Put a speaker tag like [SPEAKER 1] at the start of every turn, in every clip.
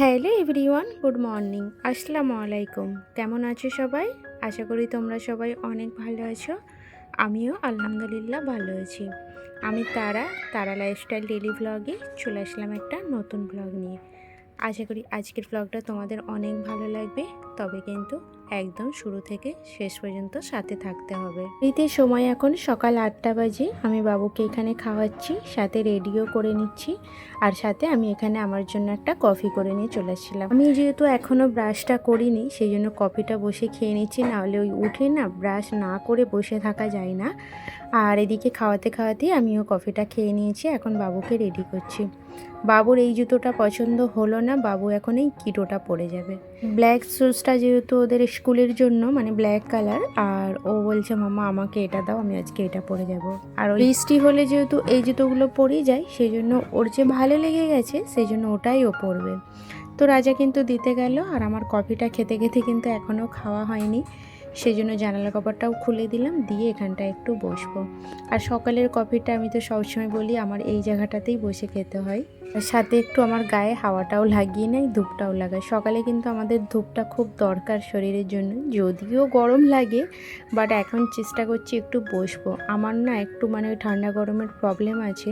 [SPEAKER 1] Hello everyone, good morning. আসসালামু আলাইকুম। কেমন আছো সবাই? আশা করি তোমরা সবাই অনেক ভালো আছো। আমিও আলহামদুলিল্লাহ ভালো আছি। আমি তারা তারা লাইফস্টাইল ডেলি ব্লগে চলে আসলাম একটা নতুন ব্লগ নিয়ে। আশা করি আজকের ব্লগটা তোমাদের অনেক ভালো লাগবে। তবে কিন্তু একদম শুরু থেকে শেষ পর্যন্ত সাথে থাকতে হবে। এতে সময় এখন সকাল আটটা বাজে। আমি বাবুকে এখানে খাওয়াচ্ছি, সাথে রেডিও করে নিচ্ছি, আর সাথে আমি এখানে আমার জন্য একটা কফি করে নিয়ে চলে আসছিলাম। আমি যেহেতু এখনও ব্রাশটা করিনি সেই জন্য কফিটা বসে খেয়ে নিচ্ছি, নাহলে ওই উঠে না ব্রাশ না করে বসে থাকা যায় না। আর এদিকে খাওয়াতে খাওয়াতেই আমিও কফিটা খেয়ে নিয়েছি, এখন বাবুকে রেডি করছি। বাবুর এই জুতোটা পছন্দ হলো না, বাবু এখন এই কিটোটা পরে যাবে। ব্ল্যাক শুজটা যেহেতু ওদের স্কুলের জন্য মানে ব্ল্যাক কালার আর ও বলছে, মামা, আমাকে এটা দাও, আমি আজকে এটা পরে যাব। আর ওই বৃষ্টি হলে যেহেতু এই জুতোগুলো পরেই যায় সেই জন্য ওর যে ভালো লেগে গেছে সেই জন্য ওটাই ও পরবে। তো রাজা কিন্তু দিতে গেল, আর আমার কফিটা খেতে খেতে কিন্তু এখনও খাওয়া হয়নি। সেই জন্য জানালা কপারটাও খুলে দিলাম, দিয়ে এখানটা একটু বসবো। আর সকালের কফিটা আমি তো সবসময় বলি, আমার এই জায়গাটাতেই বসে খেতে হয়। সাথে একটু আমার গায়ে হাওয়াটাও লাগিয়ে নেয়, ধূপটাও লাগাই সকালে কিন্তু আমাদের ধূপটা খুব দরকার শরীরের জন্য, যদিও গরম লাগে বাট এখন চেষ্টা করছি একটু বসবো। আমার না একটু মানে ওই ঠান্ডা গরমের প্রবলেম আছে,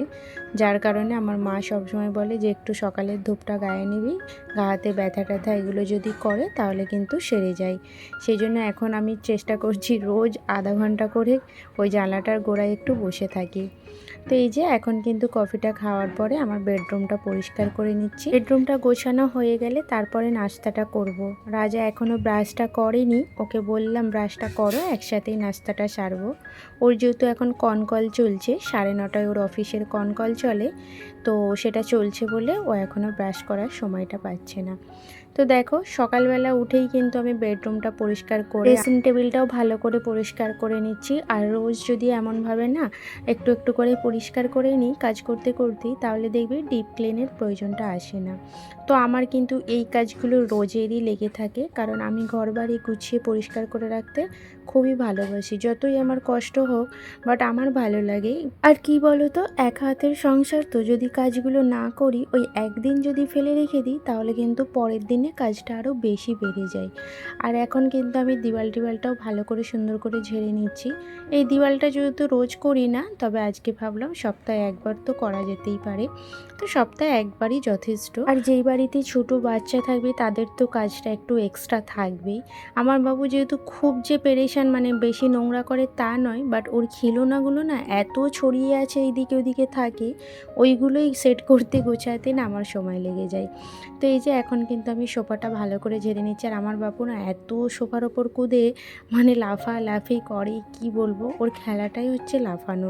[SPEAKER 1] যার কারণে আমার মা সবসময় বলে যে একটু সকালের ধূপটা গায়ে নিবি, গা হাতে ব্যথা ট্যাথা এগুলো যদি করে তাহলে কিন্তু সেরে যায় সেই জন্য এখন আমি চেষ্টা করছি রোজ আধা ঘণ্টা করে ওই জানলাটার গোড়ায় একটু বসে থাকি। তো এই যে এখন কিন্তু কফিটা খাওয়ার পরে আমার বেডরুমটা পরিষ্কার করে নিচ্ছি। বেডরুমটা গোছানো হয়ে গেলে তারপরে নাস্তাটা করব। রাজা এখনও ব্রাশটা করেনি। ওকে বললাম, ব্রাশটা করো, একসাথেই নাস্তাটা সারবো। ওর যেহেতু এখন কনকল চলছে, সাড়ে নটায় ওর অফিসের কনকল চলে, তো সেটা চলছে বলে ও এখনও ব্রাশ করার সময়টা পাচ্ছে না। তো দেখো, সকালবেলা উঠেই কিন্তু আমি বেডরুমটা পরিষ্কার করে, ড্রেসিং টেবিলটাও ভালো করে পরিষ্কার করে নিচ্ছি। আর রোজ যদি এমনভাবে না একটু একটু করে পরিষ্কার করে নিই কাজ করতে করতেই, তাহলে দেখবি ডিপ ক্লিনের প্রয়োজনটা আসে না। তো আমার কিন্তু এই কাজগুলো রোজেরই লেগে থাকে, কারণ আমি ঘর বাড়ি গুছিয়ে পরিষ্কার করে রাখতে খুবই ভালোবাসি, যতই আমার কষ্ট হোক বাট আমার ভালো লাগে। আর কি বলো তো এক হাতের সংসার তো, যদি কাজগুলো না করি, ওই একদিন যদি ফেলে রেখে দিই, তাহলে কিন্তু পরের দিনে কাজটা আরও বেশি বেড়ে যায়। আর এখন কিন্তু আমি দিওয়াল টিওয়ালটাও ভালো করে সুন্দর করে ঝেড়ে নিচ্ছি। এই দিওয়ালটা যেহেতু রোজ করি না, তবে আজকে ভাবলাম সপ্তাহে একবার তো করা যেতেই পারে। তো সপ্তাহে একবারই যথেষ্ট। আর যেই বাড়িতে ছোট বাচ্চা থাকবে, তাদের তো কাজটা একটু এক্সট্রা থাকবেই। আমার বাবু যেহেতু খুব যে পেরেশান মানে বেশি নোংরা করে তা নয় বাট ওর খিলোনাগুলো না এত ছড়িয়ে আছে এইদিকে ওদিকে থাকে ওইগুলোই সেট করতে গোছাতে না আমার সময় লেগে যায়। তো এই যে এখন কিন্তু আমি সোফাটা ভালো করে ঝেড়ে নিচ্ছি আর আমার বাপু না এত সোফার ওপর কুদে মানে লাফা লাফি করে কি বলব? ওর খেলাটাই হচ্ছে লাফানো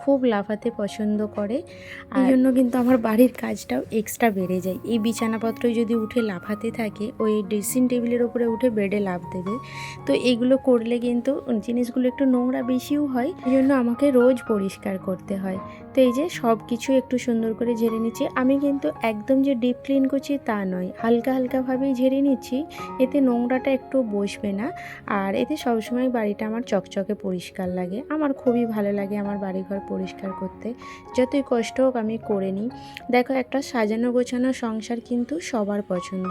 [SPEAKER 1] খুব লাফাতে পছন্দ করে। এই জন্য কিন্তু আমার বাড়ির কাজটাও এক্সট্রা বেড়ে যায়। এই বিছানাপত্র যদি উঠে লাফাতে থাকে ওই ড্রেসিং টেবিলের উপরে উঠে বেডে লাফ দেবে। তো এগুলো করলে কিন্তু জিনিসগুলো একটু নোংরা বেশিও হয় এই জন্য আমাকে রোজ পরিষ্কার করতে হয়। তো এই যে সব কিছু একটু সুন্দর করে ঝেড়ে নিচ্ছি। আমি কিন্তু একদম যে ডিপ ক্লিন করছি তা নয়, হালকা হালকাভাবেই ঝেড়ে নিচ্ছি। এতে নোংরাটা একটু বসবে না, আর এতে সবসময় বাড়িটা আমার চকচকে পরিষ্কার লাগে। আমার খুবই ভালো লাগে আমার বাড়িঘর পরিষ্কার করতে। যতই কষ্ট হোক আমি করে নিই। দেখো একটা সাজানো গোছানো সংসার কিন্তু সবার পছন্দ।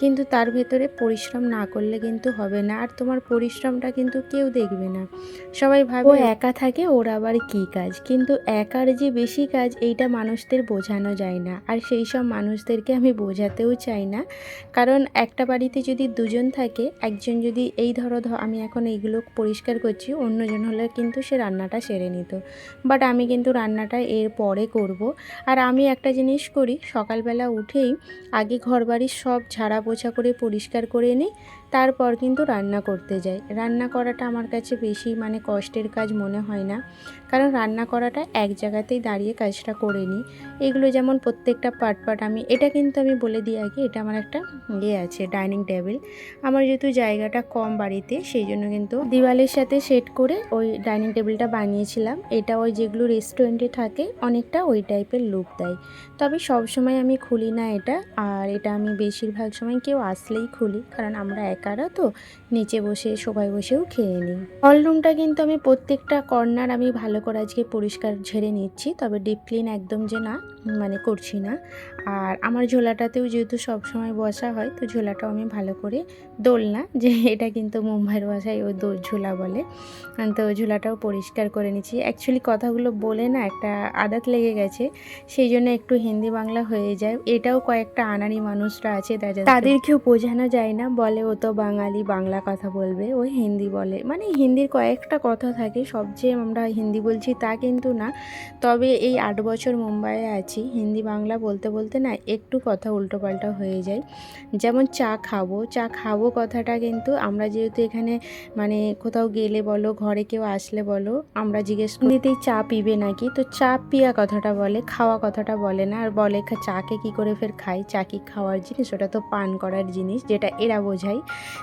[SPEAKER 1] কিন্তু তার ভেতরে পরিশ্রম না করলে কিন্তু হবে না। আর তোমার পরিশ্রমটা কিন্তু কেউ দেখবে না। সবাই ভাবে ও একা থাকে, ওর আবার কী কাজ? কিন্তু একার যে বেশি কাজ, এইটা মানুষদের বোঝানো যায় না। আর সেই সব মানুষদেরকে আমি বোঝাতেও চাই না। কারণ একটা বাড়িতে যদি দুজন থাকে, একজন যদি এই ধরো আমি এখন এইগুলো পরিষ্কার করছি, অন্যজন হলে কিন্তু সে রান্নাটা সেরে নিত। বাট আমি কিন্তু রান্নাটা এর পরে করব। আর আমি একটা জিনিস করি, সকালবেলা উঠেই আগে ঘরবাড়ির সব ঝাড়া পোছা করে পরিষ্কার করে নিই, তারপর কিন্তু রান্না করতে যাই। রান্না করাটা আমার কাছে বেশি মানে কষ্টের কাজ মনে হয় না। কারণ রান্না করাটা এক জায়গাতেই দাঁড়িয়ে কাজটা করে নিই। এগুলো যেমন প্রত্যেকটা পার্ট পার্ট আমি, এটা কিন্তু আমি বলে দিই আগে, এটা আমার একটা ইয়ে আছে, ডাইনিং টেবিল। আমার যেহেতু জায়গাটা কম বাড়িতে, সেই জন্য কিন্তু দিওয়ালের সাথে সেট করে ওই ডাইনিং টেবিলটা বানিয়েছিলাম। এটা ওই যেগুলো রেস্টুরেন্টে থাকে, অনেকটা ওই টাইপের লুক দেয়। তবে সব সময় আমি খুলি না এটা, আর এটা আমি বেশিরভাগ সময় কেউ আসলেই খুলি, কারণ আমরা একারা তো নিচে বসে সবাই বসেও খেয়ে নিই। হলরুমটা কিন্তু আমি প্রত্যেকটা কর্নার আমি ভালো করে আজকে পরিষ্কার ঝেড়ে নিচ্ছি তবে ডিপ ক্লিন একদম যে না মানে করছি না। আর আমার ঝোলাটাতেও যেহেতু সবসময় বসা হয় তো ঝোলাটাও আমি ভালো করে দোল না যে এটা কিন্তু মুম্বাইয়ের ভাষায় ও দোল ঝোলা বলে। তো ঝোলাটাও পরিষ্কার করে নিচ্ছি। অ্যাকচুয়ালি কথাগুলো বলে না একটা আদাত লেগে গেছে সেই জন্য একটু হিন্দি বাংলা হয়ে যায়। এটাও কয়েকটা আনাড়ি মানুষরা আছে তাদের তাদেরকেও বোঝানো যায় না বলে ও তো বাঙালি বাংলা কথা বলবে ও হিন্দি বলে। মানে হিন্দির কয়েকটা কথা থাকে সবচেয়ে আমরা হিন্দি বলছি তা কিন্তু না। তবে এই আট বছর মুম্বাইয়ে আছি, হিন্দি বাংলা বলতে বলতে না একটু কথা উল্টোপাল্টা হয়ে যায়। যেমন চা খাব চা খাব কথাটা কিন্তু আমরা যেহেতু এখানে মানে কোথাও গেলে বলো, ঘরে কেউ আসলে বলো, আমরা জিজ্ঞেস করি চা পিবে নাকি? তো চা পিয়া কথাটা বলে, খাওয়া কথাটা বলে না। আর বলে চাকে কি করে ফের খাই? চা কি খাওয়ার জিনিস? ওটা তো পান করার জিনিস, যেটা এরা বোঝায়।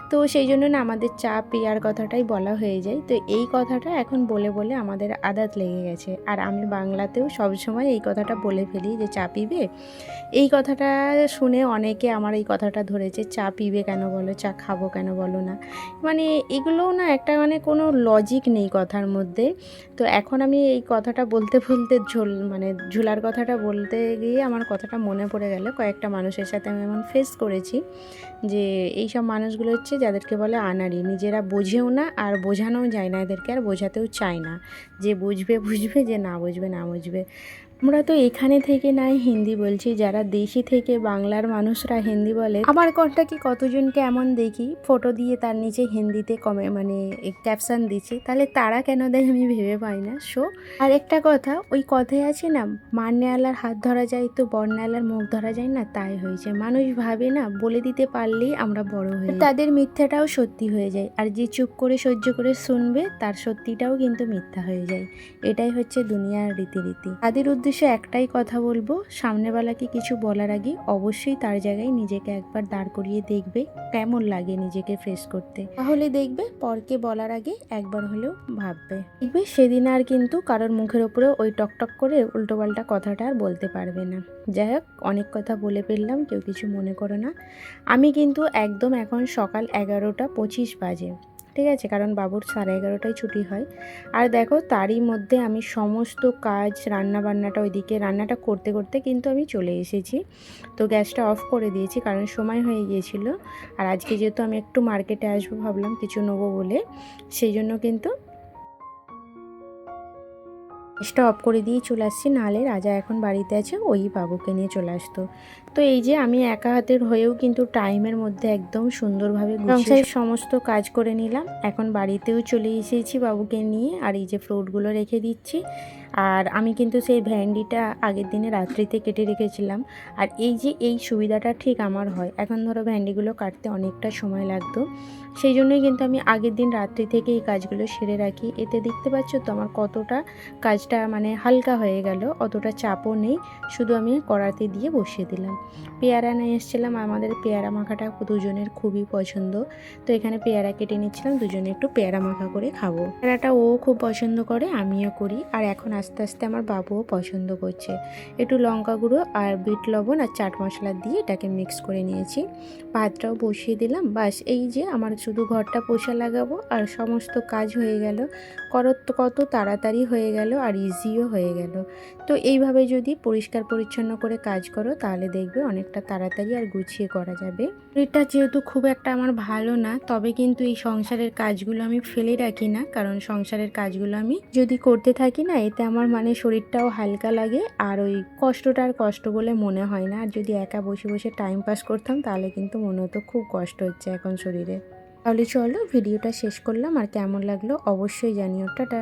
[SPEAKER 1] তো সেই জন্য না আমাদের চা পেয়ার কথাটাই বলা হয়ে যায়। তো এই কথাটা এখন বলে বলে আমাদের আদাত লেগে গেছে। আর আমি বাংলাতেও সবসময় এই কথাটা বলে ফেলি যে চা পিবে এই কথাটা শুনে অনেকে আমার এই কথাটা ধরেছে চা পিবে কেন বলো? চা খাব কেন বলো না? মানে এগুলোও না একটা মানে কোনো লজিক নেই কথার মধ্যে। তো এখন আমি এই কথাটা বলতে বলতে ঝোল মানে ঝুলার কথাটা বলতে গিয়ে আমার কথাটা মনে পড়ে গেল। কয়েকটা মানুষের সাথে আমি এমন ফেস করেছি যে এই সব মানুষগুলো হচ্ছে যাদেরকে বলে আনাড়ি নিজেরা বোঝেও না আর বোঝানোও যায় না। এদেরকে আর বোঝাতেও চায় না। যে বুঝবে বুঝবে, যে না বুঝবে না বুঝবে। আমরা তো এখানে থেকে নাই হিন্দি বলছি, যারা দেশি থেকে বাংলার মানুষরা হিন্দি বলে। আমার কনটা কি কতজনকে এমন দেখি? ফটো দিয়ে তার নিচে হিন্দিতে কমে মানে ক্যাপশন দিচ্ছি। তাহলে তারা কেন দেয় আমি ভেবে পাই না। সো আর একটা কথা, ওই কথায় আছে না মারনেওয়ালার হাত ধরা যায় তো বর্ণালার মুখ ধরা যায় না? তাই হয়েছে। মানুষ ভাবে না, বলে দিতে পারলেই আমরা বড় হই। তাদের মিথ্যাটাও সত্যি হয়ে যায়। আর যে চুপ করে সহ্য করে শুনবে, তার সত্যিটাও কিন্তু মিথ্যা হয়ে যায়। এটাই হচ্ছে দুনিয়ার রীতিরীতি তাদের উদ্দেশ্যে একটাই কথা বলব সামনেবেলাকে কিছু বলার আগে অবশ্যই তার জায়গায় নিজেকে একবার দাঁড় করিয়ে দেখবে, কেমন লাগে নিজেকে ফেস করতে। তাহলে দেখবে পরকে বলার আগে একবার হলেও ভাববে। দেখবে সেদিন আর কিন্তু কারোর মুখের ওপরে ওই টকটক করে উল্টোপাল্টা কথাটা আর বলতে পারবে না। যাই হোক, অনেক কথা বলে ফেললাম, কেউ কিছু মনে করো না। আমি কিন্তু একদম এখন সকাল এগারোটা পঁচিশ বাজে। ঠিক আছে, কারণ বাবুর সাড়ে এগারোটায় ছুটি হয়। আর দেখো, তারই মধ্যে আমি সমস্ত কাজ রান্না বান্নাটা ওইদিকে, রান্নাটা করতে করতে কিন্তু আমি চলে এসেছি। তো গ্যাসটা অফ করে দিয়েছি, কারণ সময় হয়ে গিয়েছিল। আর আজকে যেহেতু আমি একটু মার্কেটে আসব ভাবলাম, কিছু নেব বলে, সেই জন্য কিন্তু গ্যাসটা অফ করে দিয়ে চলে আসছি। নাহলে রাজা এখন বাড়িতে আছে ওই বাবুকে নিয়ে চলে আসতো। তো এই যে আমি একা হাতের হয়েও কিন্তু টাইমের মধ্যে একদম সুন্দরভাবে সংসারের সমস্ত কাজ করে নিলাম। এখন বাড়িতেও চলে এসেছি বাবুকে নিয়ে আর এই যে ফ্রুটগুলো রেখে দিচ্ছি। আর আমি কিন্তু সেই ভ্যান্ডিটা আগের দিনে রাত্রিতে কেটে রেখেছিলাম। আর এই যে এই সুবিধাটা ঠিক আমার হয়, এখন ধরো ভ্যান্ডিগুলো কাটতে অনেকটা সময় লাগতো, সেই জন্যই কিন্তু আমি আগের দিন রাত্রি থেকে এই কাজগুলো সেরে রাখি। এতে দেখতে পাচ্ছ তো আমার কতটা কাজটা মানে হালকা হয়ে গেল, অতটা চাপও নেই, শুধু আমি কড়াতে দিয়ে বসিয়ে দিলাম। পেয়ারা নিয়ে এসেছিলাম, আমাদের পেয়ারা মাখাটা দুজনের খুবই পছন্দ। তো এখানে পেয়ারা কেটে নিচ্ছিলাম, দুজনে একটু পেয়ারা মাখা করে খাব। পেয়ারাটা ও খুব পছন্দ করে, আমিও করি। আর এখন আস্তে আস্তে আস্তে আমার বাবুও পছন্দ করছে। একটু লঙ্কা গুঁড়ো আর বিট লবণ আর চাট মশলা দিয়ে এটাকে মিক্স করে নিয়েছি। ভাতটাও বসিয়ে দিলাম। বাস এই যে আমার শুধু ঘরটা পোষা লাগাবো আর সমস্ত কাজ হয়ে গেল। করত কত তাড়াতাড়ি হয়ে গেল আর ইজিও হয়ে গেল। তো এইভাবে যদি পরিষ্কার পরিচ্ছন্ন করে কাজ করো তাহলে দেখবে অনেকটা তাড়াতাড়ি আর গুছিয়ে করা যাবে। এটা যেহেতু খুব একটা আমার ভালো না, তবে কিন্তু এই সংসারের কাজগুলো আমি ফেলে রাখি না। কারণ সংসারের কাজগুলো আমি যদি করতে থাকি না, এতে আমার মানে শরীরটাও হালকা লাগে, আর ওই কষ্টটা আর কষ্ট বলে মনে হয় না। আর যদি একা বসে বসে টাইম পাস করতাম, তাহলে কিন্তু মনে হতো খুব কষ্ট হচ্ছে এখন শরীরে। তাহলে চলো ভিডিওটা শেষ করলাম। আর কেমন লাগল অবশ্যই জানিও। টাটা।